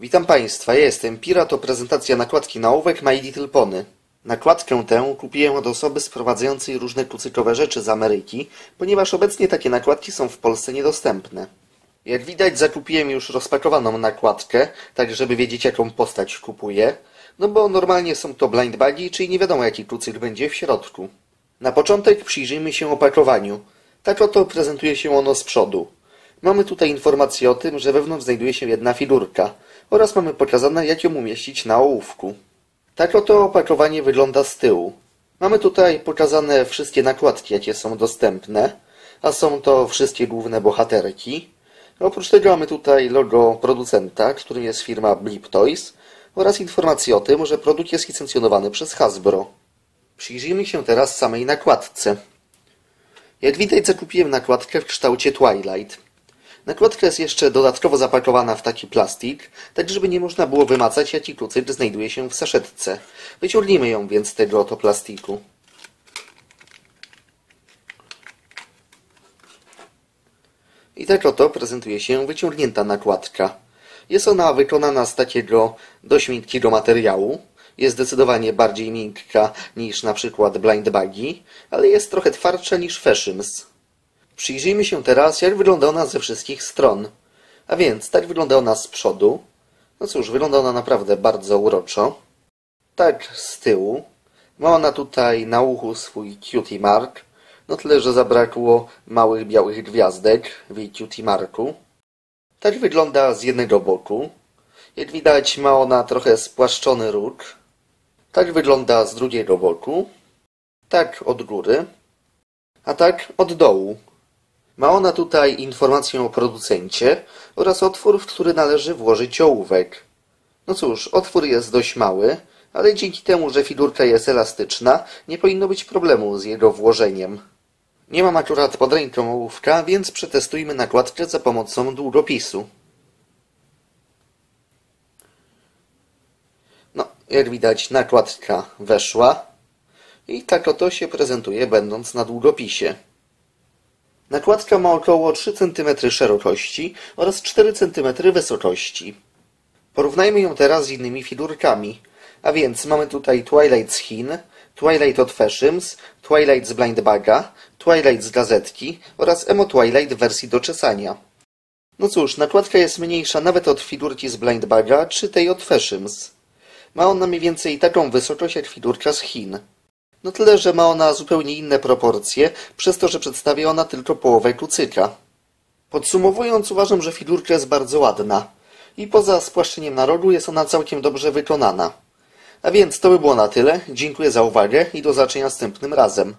Witam Państwa, ja jestem Pira, to prezentacja nakładki na ołówek My Little Pony. Nakładkę tę kupiłem od osoby sprowadzającej różne kucykowe rzeczy z Ameryki, ponieważ obecnie takie nakładki są w Polsce niedostępne. Jak widać zakupiłem już rozpakowaną nakładkę, tak żeby wiedzieć jaką postać kupuję, no bo normalnie są to blind bagi, czyli nie wiadomo jaki kucyk będzie w środku. Na początek przyjrzyjmy się opakowaniu. Tak oto prezentuje się ono z przodu. Mamy tutaj informację o tym, że wewnątrz znajduje się jedna figurka oraz mamy pokazane jak ją umieścić na ołówku. Tak oto opakowanie wygląda z tyłu. Mamy tutaj pokazane wszystkie nakładki, jakie są dostępne, a są to wszystkie główne bohaterki. Oprócz tego mamy tutaj logo producenta, którym jest firma Blip Toys oraz informację o tym, że produkt jest licencjonowany przez Hasbro. Przyjrzyjmy się teraz samej nakładce. Jak widać zakupiłem nakładkę w kształcie Twilight. Nakładka jest jeszcze dodatkowo zapakowana w taki plastik, tak żeby nie można było wymacać jaki kucyk znajduje się w saszetce. Wyciągnijmy ją więc z tego oto plastiku. I tak oto prezentuje się wyciągnięta nakładka. Jest ona wykonana z takiego dość miękkiego materiału. Jest zdecydowanie bardziej miękka niż na przykład Blind Buggy, ale jest trochę twardsza niż Fashions. Przyjrzyjmy się teraz, jak wygląda ona ze wszystkich stron. A więc, tak wygląda ona z przodu. No cóż, wygląda ona naprawdę bardzo uroczo. Tak z tyłu. Ma ona tutaj na uchu swój cutie mark. No tyle, że zabrakło małych białych gwiazdek w jej cutie marku. Tak wygląda z jednego boku. Jak widać ma ona trochę spłaszczony róg. Tak wygląda z drugiego boku. Tak od góry. A tak od dołu. Ma ona tutaj informację o producencie oraz otwór, w który należy włożyć ołówek. No cóż, otwór jest dość mały, ale dzięki temu, że figurka jest elastyczna, nie powinno być problemu z jego włożeniem. Nie mam akurat pod ręką ołówka, więc przetestujmy nakładkę za pomocą długopisu. No, jak widać nakładka weszła i tak oto się prezentuje będąc na długopisie. Nakładka ma około 3 cm szerokości oraz 4 cm wysokości. Porównajmy ją teraz z innymi figurkami. A więc mamy tutaj Twilight z Chin, Twilight od Fashions, Twilight z Blind Baga, Twilight z gazetki oraz Emo Twilight w wersji do czesania. No cóż, nakładka jest mniejsza nawet od figurki z Blind Baga czy tej od Fashions. Ma ona mniej więcej taką wysokość jak figurka z Chin. No tyle, że ma ona zupełnie inne proporcje, przez to, że przedstawia ona tylko połowę kucyka. Podsumowując, uważam, że figurka jest bardzo ładna. I poza spłaszczeniem na rogu jest ona całkiem dobrze wykonana. A więc to by było na tyle. Dziękuję za uwagę i do zobaczenia następnym razem.